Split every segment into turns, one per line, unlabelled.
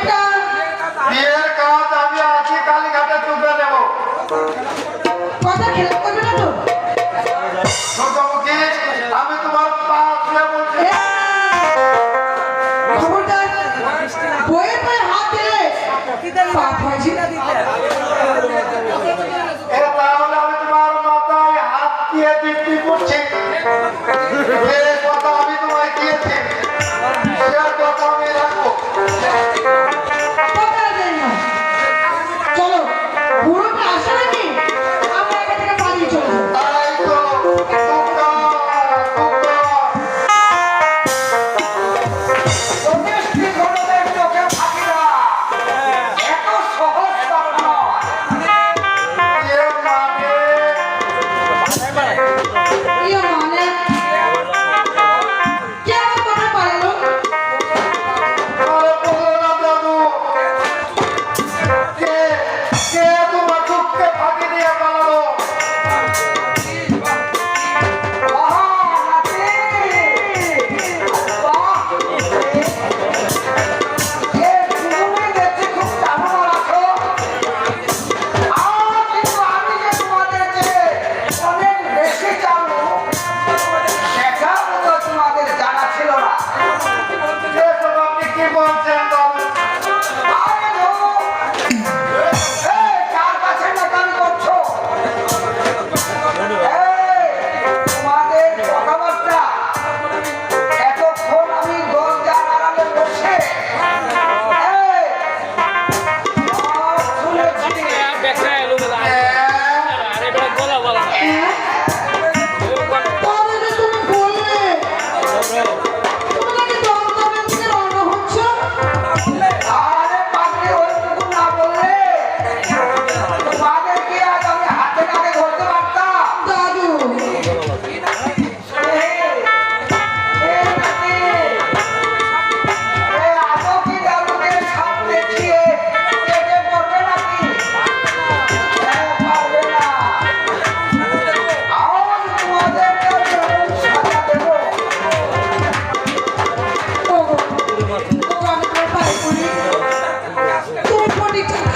fica. E Só Deus
que é ছিল। না
আপনি কি
বলছেন? Every time.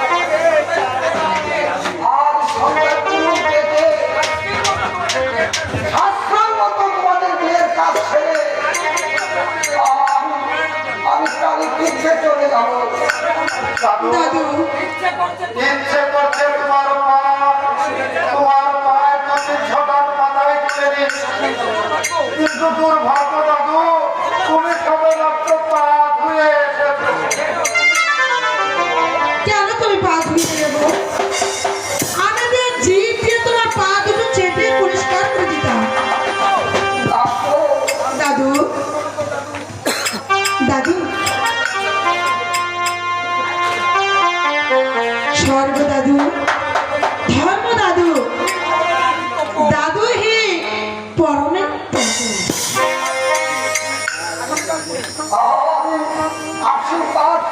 নিচে চলে যাব
দাদু
ইচ্ছে করছে তোমার মা তোমার মায়ের প্রতি ঝটান মাথায় তুলে দিন। কিন্তু দুর্ভাগ্য দাদু তুমি সবে মাত্র পা ধুয়ে এসেছ।
কেন তুমি পা ধুয়ে
নেব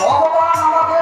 ভগবান আমাকে